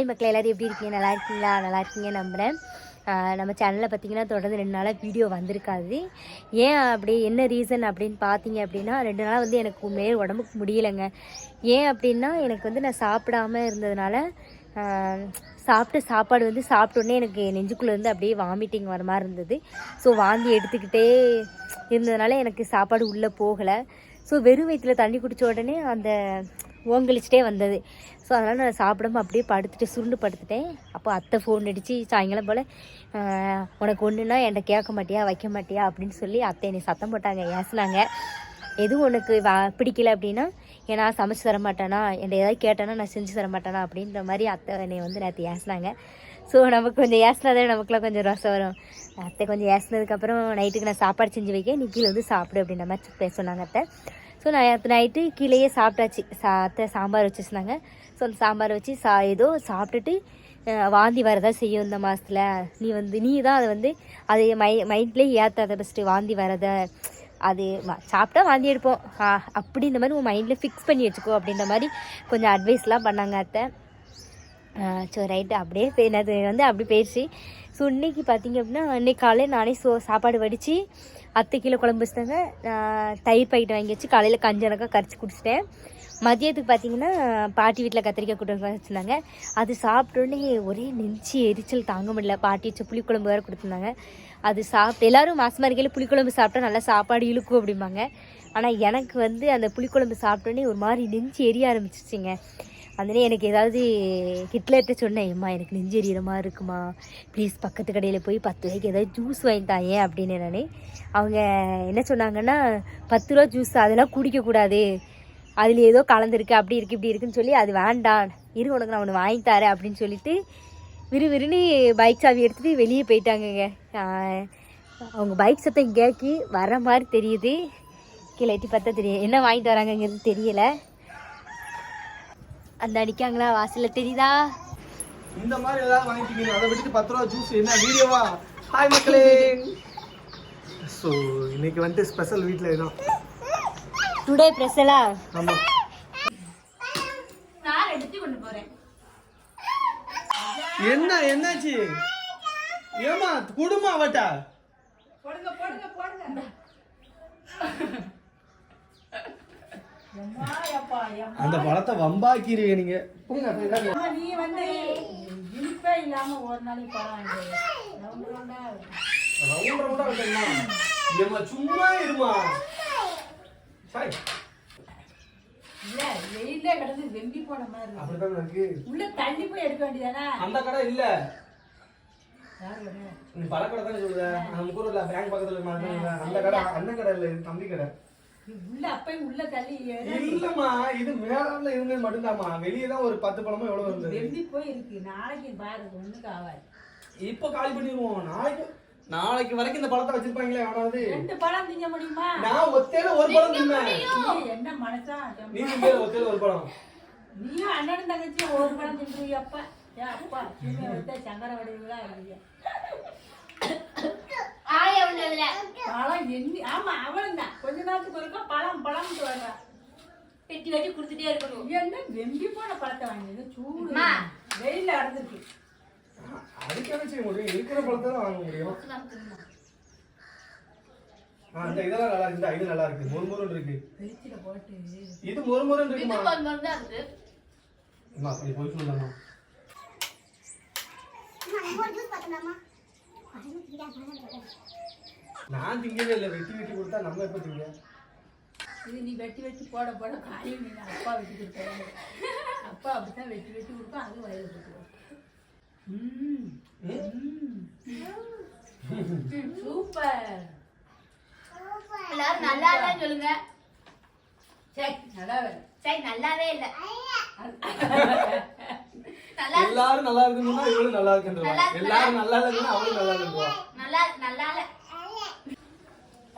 Hi மக்கள் எல்லோரும் எப்படி இருக்கீங்க? நல்லா இருக்கீங்களா? நல்லா இருக்கீங்க நம்புகிறேன் நம்ம சேனலில் பார்த்தீங்கன்னா தொடர்ந்து ரெண்டு நாளாக வீடியோ வந்திருக்காது. ஏன் அப்படி என்ன ரீசன் அப்படின்னு பார்த்தீங்க அப்படின்னா ரெண்டு நாளாக வந்து எனக்கு உண்மையே உடம்புக்கு முடியலைங்க. ஏன் அப்படின்னா எனக்கு வந்து நான் சாப்பிடாம இருந்ததுனால சாப்பிட்ட சாப்பாடு வந்து சாப்பிட்டோன்னே எனக்கு நெஞ்சுக்குள்ளே இருந்து அப்படியே வாமிட்டிங் வர மாதிரி இருந்தது. ஸோ வாந்தி எடுத்துக்கிட்டே இருந்ததுனால எனக்கு சாப்பாடு உள்ளே போகலை. ஸோ வெறும் வயிற்றுல தண்ணி குடித்த உடனே அந்த ஓங்கலிச்சிட்டே வந்தது. ஸோ அதனால் நான் சாப்பிடாம அப்படியே படுத்துட்டு சுருண்டு படுத்துட்டேன். அப்போ அத்தை ஃபோன் அடித்து சாயங்காலம் போல் உனக்கு ஒன்றுனா என்கிட்ட கேட்க மாட்டியா வைக்க மாட்டியா? அப்படின்னு சொல்லி அத்தை என்னை சத்தம் போட்டாங்க ஏசுனாங்க. எதுவும் உனக்கு வா பிடிக்கல அப்படின்னா ஏன்னா சமைச்சு தர மாட்டேனா? என்கிட்ட ஏதாவது கேட்டேன்னா நான் செஞ்சு தர மாட்டேனா? அப்படின்ற மாதிரி அத்தை என்னை வந்து நேற்று ஏசுனாங்க. ஸோ நமக்கு கொஞ்சம் ஏசினாதான் நமக்குலாம் கொஞ்சம் ரசம் வரும். அத்தை கொஞ்சம் ஏசினதுக்கப்புறம் நைட்டுக்கு நான் சாப்பாடு செஞ்சு வைக்க நீ கீழே வந்து சாப்பிடு அப்படின்ற மாதிரி பேச சொன்னாங்க அத்தை. ஸோ நான் நேற்று நைட்டு கீழேயே சாப்பிட்டாச்சு. சா அத்தை சாம்பார் வச்சுருந்தாங்க. ஸோ அந்த சாம்பார் வச்சு சா ஏதோ சாப்பிட்டுட்டு வாந்தி வரதா செய்யும் இந்த மாதத்தில் நீ வந்து நீ தான் அதை வந்து அது மை மைண்ட்லேயே ஏற்றாத ஃபஸ்ட்டு வாந்தி வரதை. அது சாப்பிட்டா வாந்தி எடுப்போம். ஆ, அப்படி இந்த மாதிரி உன் மைண்டில் ஃபிக்ஸ் பண்ணி வச்சுக்கோ அப்படின்ற மாதிரி கொஞ்சம் அட்வைஸ்லாம் பண்ணாங்க அத்தை. ஸோ ரைட்டு அப்படியே பே- என்னது வந்து அப்படி போயிடுச்சு ஸோ இன்றைக்கி பார்த்தீங்க அப்படின்னா இன்றைக்கி காலையில் நானே சோ சாப்பாடு வடித்து அத்தை கிலோ குழம்பு வச்சுட்டாங்க. நான் தயிர் பாக்கெட் வாங்கி வச்சு காலையில் கஞ்சனக்கா கரைச்சி குடிச்சிட்டேன். மதியத்துக்கு பார்த்தீங்கன்னா பாட்டி வீட்டில் கத்திரிக்காய் கூட்டம் வச்சுருந்தாங்க. அது சாப்பிட்டோன்னே ஒரே நெஞ்சு எரிச்சல் தாங்க முடியல. பாட்டி வச்சு புளிக்குழம்பு வேறு கொடுத்துருந்தாங்க. அது சாப்பிட்டு எல்லாரும் மாசமாக இருக்கையில் புளிக்குழம்பு சாப்பிட்டா நல்லா சாப்பாடு இழுக்கும் அப்படிம்பாங்க. ஆனால் எனக்கு வந்து அந்த புளிக்குழம்பு சாப்பிட்டோன்னே ஒரு மாதிரி நெஞ்சு எரிய ஆரம்பிச்சிச்சிங்க அதுலேயே எனக்கு ஏதாவது ஹிட்லர்கிட்ட சொன்னேன் அம்மா எனக்கு நெஞ்சு எரியற மாதிரி இருக்குமா? ப்ளீஸ் பக்கத்து கடையில் போய் பத்து ரூபாய்க்கு ஏதாவது ஜூஸ் வாங்கிட்டாயே அப்படின்னு நான். அவங்க என்ன சொன்னாங்கன்னா பத்து ரூபா ஜூஸ் அதெல்லாம் குடிக்கக்கூடாது அதில் ஏதோ கலந்துருக்கு அப்படி இருக்குது இப்படி இருக்குன்னு சொல்லி அது வேண்டாம். இரு உனக்கு நான் ஒன்று வாங்கி தரேன் அப்படின்னு சொல்லிட்டு விறுவிறுன்னு பைக் சாவி எடுத்துகிட்டு வெளியே போயிட்டாங்கங்க. அவங்க பைக் சத்தம் கேட்கி வர மாதிரி தெரியுது. கீழே எட்டி பார்த்தா தெரியும். என்ன வாங்கிட்டு வராங்கங்கிறது தெரியலை. அந்த அடிக்காங்களா? வாசல்ல தெரியுதா? இந்த மாதிரி ஏதாவது வாங்கிட்டீங்க அதை விட்டுட்டு பத்து ரூபா ஜூஸ் என்ன வீடியோவா ஹாய் மக்களே. ஸோ இன்னைக்கு வந்துட்டு ஸ்பெஷல் வீட்டில் இதான் டுடே பிரசலா ஆமாம் நான் எடுத்து கொண்டு போறேன். என்ன என்னாச்சு? ஏமா குடுமா அவட்டா? அந்த பழத்தை வம்பாக்கிறீங்க நீங்க. நீ வந்து இனிப்பே இல்லாம ஒரு நாளைக்கு பழம் சும்மா இருமா. சாய். இல்ல வெயில கிடந்து வெம்பி போன மாதிரி. அப்படிதான் இருக்கு? உள்ள தள்ளி போய் எடுக்க வேண்டியதானே? அந்த கடை இல்ல. கடை? நீ பழக்கடை தானே சொல்ற? நம்ம ஊர்ல பேங்க் பக்கத்துல. அந்த கடை அண்ணன் கடை இல்ல தம்பி கடை. உள்ள அப்பயும் உள்ள தள்ளி. இல்லம்மா இது மேலாப்ல இருந்தது மட்டும்தாம்மா. வெளியே தான் ஒரு பத்து பழமோ எவ்வளவு இருந்தது. வெம்பி போய் இருக்கு நாளைக்கு பாரு ஒண்ணுக்கு ஆகாது இப்ப காலி பண்ணிடுவோம். நாளைக்கு நாளைக்கு வரைக்கும் இந்த பழத்தை வச்சிருப்பாங்களே எவனாவது ரெண்டு பழம் திங்க முடியுமா? நான் ஒத்தையில ஒரு பழம் தின்னேன் நீ என்ன மனசா? நீ திங்க ஒத்தையில ஒரு பழம். நீயும் அண்ணன் தங்கச்சி ஒரு பழம் தின்றுவீங்க அப்பா ஏ அப்பா சங்கர வடிவுகளா இருக்கீங்க உள்ளதுல பழம் எண்ணி ஆமா அவளும் தான் கொஞ்ச நேரத்துக்கு ஒருக்கா பழம் பழம் வர்றா. வெட்டி வெட்டி கொடுத்துட்டே இருக்கணும். என்ன வெம்பி போன பழத்தை வாங்கினது? சூடு. வெயில அடைஞ்சிருக்கு. அதுக்கு என்ன செய்ய முடியும் இருக்கிற பழத்தை தான் வாங்க முடியும். ஆ, இந்த இதெல்லாம் நல்லா இருக்கு. இந்த இது நல்லா இருக்கு. மொறுமொறுன்னு இருக்கு. போட்டு. இது மொறுமொறுன்னு இருக்கு அம்மா நான் திங்கவே இல்லை. வெட்டி வெட்டி கொடுத்தா நம்ம எப்ப திங்க? இது நீ வெட்டி வெட்டி போட போட காலையும் நீ அப்பா வெட்டி கொடுத்தாங்க அப்பா அப்படித்தான் வெட்டி வெட்டி கொடுப்போம் அது வயது கொடுத்துருவோம் ம். ம்? சூப்பர். எல்லாரும் நல்லா இல்லைன்னு சொல்லுங்க. சரி நல்லா வேலை சரி நல்லாவே இல்ல. நல்லா எல்லாரும் நல்லா இருக்குன்னா இவளும் நல்லா இருக்குன்றா எல்லாரும் நல்லா இல்லைன்னா அவளும் நல்லா இருக்குவா நல்லா நல்லா இல்ல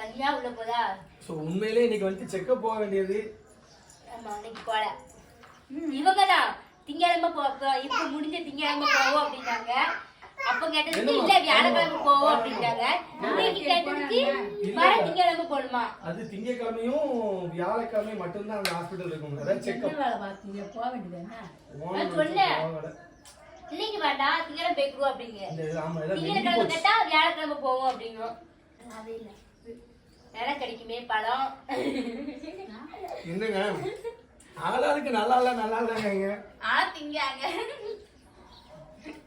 தனியா உள்ள போதா? ஸோ உண்மையிலே இன்னைக்கு வந்து செக்கப் போக வேண்டியது. ஆமா அன்னைக்கு போல. இவங்க தான் திங்கக்கிழமை போ இப்ப முடிஞ்ச திங்கக்கிழமை போவோம் அப்படின்னாங்க. அப்ப கேட்டதுக்கு இல்ல வியாழக்கிழமை போவோம் அப்படின்னாங்க. இன்னைக்கு கேட்டதுக்கு வர திங்கக்கிழமை போகணுமா அது திங்கக்கிழமையும் வியாழக்கிழமையும் மட்டும்தான் அந்த ஹாஸ்பிட்டல் இருக்கும் என்ன செக்கப் வேலை பார்த்தீங்க போக வேண்டியதானே நான் சொன்னேன். இன்னைக்கு வேண்டாம் திங்கக்கிழமை போய்க்குருவோம் அப்படிங்க. திங்கக்கிழமை கேட்டா வியாழக்கிழமை போவோம் அப்படிங்கும் அது இல்ல. வேலை கிடைக்குமே பழம். என்னங்க? ஆளாளுக்கு நல்லா இல்ல நல்லா இல்லைங்க ஆனா திங்காங்க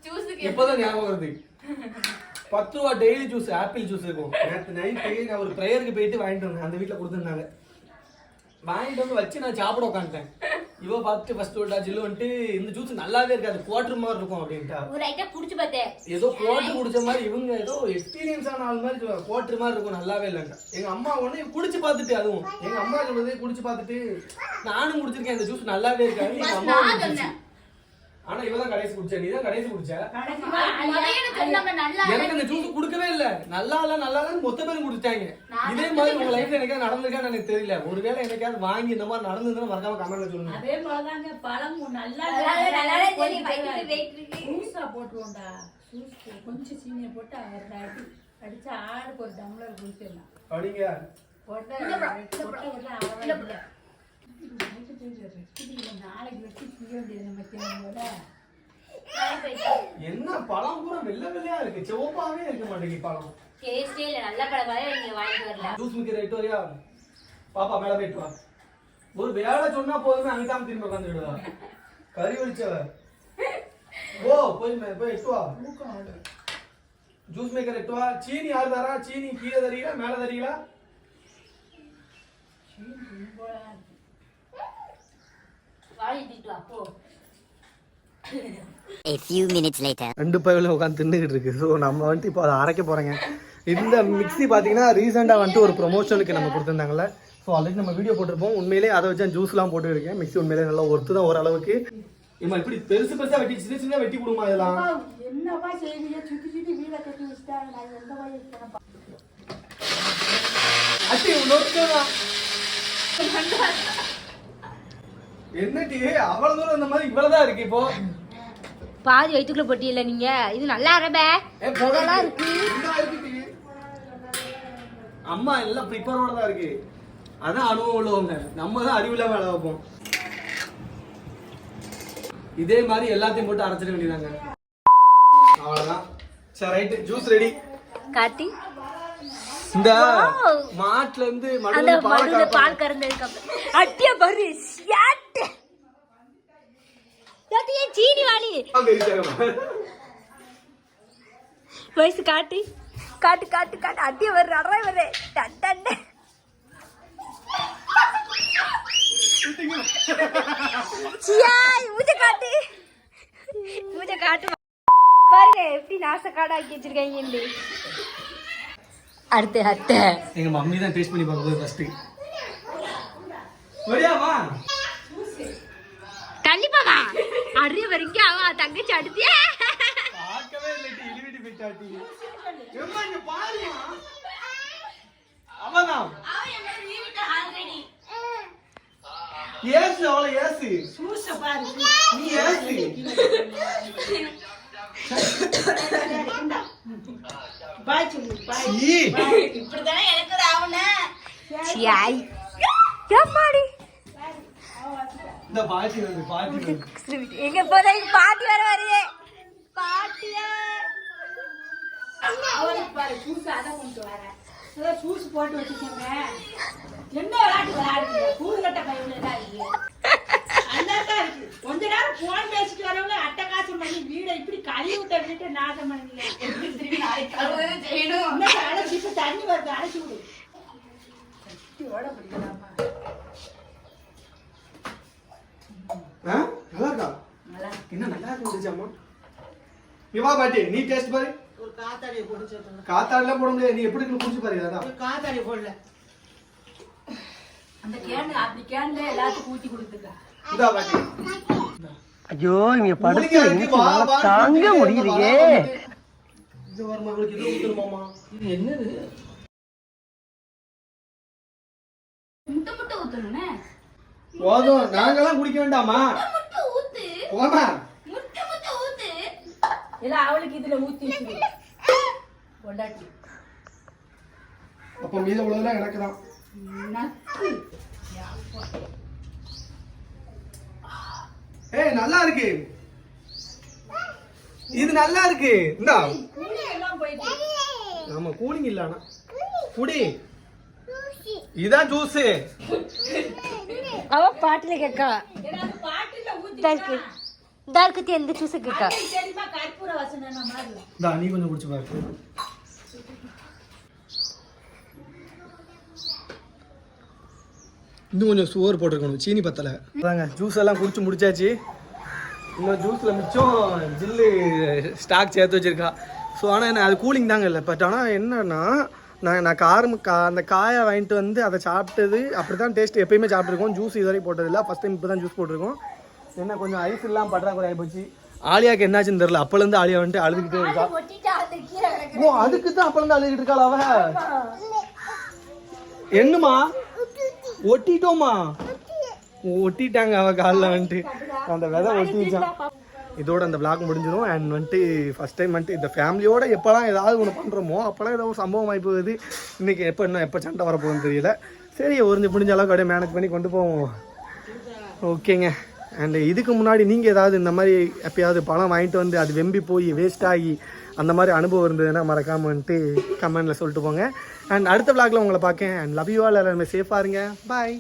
ஜூஸுக்கு இப்பதான் ஞாபகம் வருது? பத்து ரூபா டெய்லி ஜூஸ் ஆப்பிள் ஜூஸ் இருக்கும். நேற்று நைட்டு நான் ஒரு ப்ரேயருக்கு போயிட்டு வாங்கிட்டு வந்தேன். அந்த வீட்டில் கொடுத்துருந்தாங்க. வாங்கிட்டு வந்து வச்சு நான் சாப்பிட உட்காந்துட்டேன். இவ பார்த்துட்டு ஃபர்ஸ்ட் விட்டா ஜில்லு வந்துட்டு இந்த ஜூஸ் நல்லாவே இருக்காது குவாட்டர் மாதிரி இருக்கும் அப்படின்ட்டா. ஒரு ஐட்டம் குடிச்சு பார்த்தேன் ஏதோ குவாட்டர் குடிச்ச மாதிரி இவங்க ஏதோ எக்ஸ்பீரியன்ஸ் ஆன ஆள் மாதிரி குவாட்டர் மாதிரி இருக்கும் நல்லாவே இல்லைங்க எங்க அம்மா ஒண்ணு குடிச்சு பார்த்துட்டு அதுவும். எங்க அம்மா சொல்றது குடிச்சு பார்த்துட்டு நானும் குடிச்சிருக்கேன் இந்த ஜூஸ் நல்லாவே இருக்காது எங்க அம்மா ஆனா இவதான் கடைசி குடிச்சா. நீ தான் கடைசி குடிச்ச. எனக்கு இந்த ஜூஸ் குடுக்கவே இல்ல. நல்லா இல்ல நல்லா இல்லன்னு மொத்த பேரும் குடிச்சாங்க இதே மாதிரி உங்க லைஃப்ல எனக்காவது நடந்திருக்கான்னு எனக்கு தெரியல. ஒருவேளை எனக்காவது வாங்கி இந்த மாதிரி நடந்ததுன்னா மறக்காம கமெண்ட்ல சொல்லுங்க. அதே போலதாங்க பழம் நல்லா ஜூஸா போட்டுருவோம்டா. ஜூஸ் கொஞ்சம் சீனியை போட்டு அடி. அடிச்சு ஆளுக்கு ஒரு டம்ளர் குடிச்சிடலாம். அப்படிங்க போட்ட என்ன பழம் பூரா வெள்ளை வெள்ளையா இருக்கு? சிவப்பாவே இருக்க மாட்டேங்குது பழம். டேஸ்டே இல்ல நல்ல பழமாவே நீங்க வாங்கிட்டு வரல. ஜூஸ் மிக்க ரைட் வரையா பாப்பா மேல போயிட்டு வா. ஒரு வேலை சொன்னா போதுமே அங்கிட்டாம திரும்பி உட்காந்துடுவா கறி வலிச்சவ ஓ போய் போய் எட்டு வா. ஜூஸ் மேக்கர் எட்டு வா. சீனி யார் தரா? சீனி கீழே தரீங்களா? மேல தரீங்களா? A few minutes later. ரெண்டு பையில உட்காந்து தின்னுக்கிட்டு இருக்கு. ஸோ நம்ம வந்துட்டு இப்போ அதை அரைக்க போறேங்க. இந்த மிக்ஸி பார்த்தீங்கன்னா ரீசெண்டாக வந்துட்டு ஒரு ப்ரொமோஷனுக்கு நம்ம கொடுத்துருந்தாங்கல்ல. ஸோ ஆல்ரெடி நம்ம வீடியோ போட்டிருப்போம். உண்மையிலே அதை வச்சு ஜூஸ்லாம் போட்டு இருக்கேன். மிக்ஸி உண்மையிலே நல்லா ஒர்த்து தான் ஓரளவுக்கு. இம்மா இப்படி பெருசு பெருசா வெட்டி சின்ன சின்ன வெட்டி கொடுமா இதெல்லாம்? என்னப்பா செய்வீங்க சுத்தி சுத்தி வீட கட்டி வச்சுட்டாங்க. நான் எந்த இருக்கேன் அட்டி என்னடி? அவ்வளவு தூரம் இந்த மாதிரி இவ்வளவுதான் இருக்கு இப்போ. பாதி வயிற்றுக்குள்ள போட்டியில்ல நீங்க. இது நல்லா அரபே புகழா இருக்கு. என்ன? அம்மா எல்லாம் ப்ரிப்பேரோட தான் இருக்கு. அதான் அனுபவம் உள்ளவங்க நம்ம தான் அறிவுல வேலை வைப்போம். இதே மாதிரி எல்லாத்தையும் போட்டு அரைச்சிட வேண்டியதாங்க. அவ்வளவுதான். சரி ரைட்டு. ஜூஸ் ரெடி காட்டி. இந்த மாட்டுல இருந்து பால் கறந்ததுக்கு அப்புறம். அட்டிய பாரு ஷியாட் அட்டிய சீனி வாணி? வயசு காட்டு. காட்டு காட்டு காட்டு. அட்டிய வர்ற அடரை வர்ற. டண்டன் சியாய் மூஞ்ச காட்டு. மூஞ்ச காட்டு. பாருங்க எப்படி நாசக்காடா ஆக்கி வச்சிருக்காங்க அடுத்து அத்தை எங்க மம்மி தான் டேஸ்ட் பண்ணி பார்க்குறது ஃபர்ஸ்ட் வரியாமா கண்டிப்பாமா அறிய வரைங்க. அவன் தங்கச்சி அடுத்திய? ஏசு அவளை ஏசு. ஜூஸை பாரு நீ ஏசு. பாய் சொல்லு பாய். ஈ. சியாய் எம்மாடி இந்த பாட்டி வந்து பாட்டி எங்க போதா பாட்டி வர வருது பாட்டியா? பாரு அதை கொண்டு வரேன் அதான் ஜூஸ் போட்டு வச்சுக்கோங்க. என்ன விளையாட்டு விளையாடுறீங்க? கூறுகட்ட பையன் தான் இருக்கு இருக்கு. கொஞ்ச நேரம் போன் பேசிட்டு வரவங்க அட்டகாசம் பண்ணி வீடை இப்படி கழுவி விட்ட வீட்டை நாசம் பண்ணீங்க அடைச்சி இப்ப தண்ணி வருது அடைச்சி விடு. ஓட பிடிக்கலாமா ஆ? நல்லா இருக்கா என்ன நல்லா இருக்கு முடிச்சாமா இவா பாட்டி நீ டேஸ்ட் பாரு காத்தாடிலாம் போட முடியாது நீ எப்படி குடிச்சு பாரு அதான் ஒரு காத்தாடி போடல அந்த கேன் அப்படி கேன்ல எல்லாத்துக்கும் ஊத்தி கொடுத்துருக்கா இந்தா பாட்டி ஐயோ இங்க வா, தாங்க முடியலையே இது வருமா உங்களுக்கு இது ஊத்தணுமாமா இது என்னது போதும். நாங்கெல்லாம் குடிக்க வேண்டாமா? போமா முட்டை முட்டை ஊத்து. இல்ல அவளுக்கு இதுல ஊத்தி பொண்டாட்டி அப்ப மீத உள்ளதெல்லாம் எனக்கு தான். நக்கு ஏய் நல்லா இருக்கு. இது நல்லா இருக்கு. இந்தா. ஆமா கூலிங் இல்ல ஆனா. குடி. இதான் ஜூஸ். கேக்கா தெரியுமா கற்பூர வசனம் மாதிரி இந்தா நீ கொஞ்சம் குடிச்சு பாரு இன்னும் கொஞ்சம் சோறு போட்டிருக்கணும் சீனி பத்தல அதாங்க ஜூஸ் எல்லாம் குடிச்சு முடிச்சாச்சு இன்னும் ஜூஸில் மிச்சம் ஜில்லு ஸ்டாக் சேர்த்து வச்சிருக்கா ஸோ ஆனால் என்ன அது கூலிங் தாங்க இல்லை பட் ஆனால் என்னன்னா நான் நான் காரம் கா அந்த காயை வாங்கிட்டு வந்து அதை சாப்பிட்டது அப்படி தான் டேஸ்ட் எப்பயுமே சாப்பிட்ருக்கோம் ஜூஸ் இதுவரைக்கும் போட்டதில்லை. ஃபஸ்ட் டைம் இப்போ தான் ஜூஸ் போட்டிருக்கோம். என்ன கொஞ்சம் ஐஸ் இல்லாமல் பற்றாக்குறை ஆகிப்போச்சு ஆலியாக்கு என்னாச்சுன்னு தெரில அப்போலேருந்து ஆலியா வந்துட்டு அழுதுகிட்டே இருக்கா. ஓ அதுக்கு தான் அப்போலேருந்து அழுதுகிட்டு இருக்காள் அவ? என்னம்மா? ஒட்டிட்டோமா ஒட்டிட்டாங்க அவ காலில் வந்துட்டு. அந்த விதை ஒட்டிச்சான் இதோட அந்த விளாக் முடிஞ்சிடும் அண்ட் வந்துட்டு ஃபஸ்ட் டைம் வந்துட்டு இந்த ஃபேமிலியோட எப்போலாம் ஏதாவது ஒன்று பண்ணுறோமோ அப்போலாம் ஏதோ ஒரு சம்பவம் ஆகி போகுது இன்றைக்கி எப்போ இன்னும் எப்போ சண்டை வரப்போகுதுன்னு தெரியல. சரி ஒரு முடிஞ்ச அளவுக்கு அப்படியே மேனேஜ் பண்ணி கொண்டு போவோம். ஓகேங்க. அண்ட் இதுக்கு முன்னாடி நீங்கள் ஏதாவது இந்த மாதிரி எப்பயாவது பழம் வாங்கிட்டு வந்து அது வெம்பி போய் வேஸ்ட் ஆகி அந்த மாதிரி அனுபவம் இருந்ததுன்னா மறக்காமல் வந்துட்டு கமெண்டில் சொல்லிட்டு போங்க. அண்ட் அடுத்த vlogல உங்களை பார்க்கேன். அண்ட் லவ் யூ ஆல் எல்லாருமே சேஃபாக இருங்க. பாய்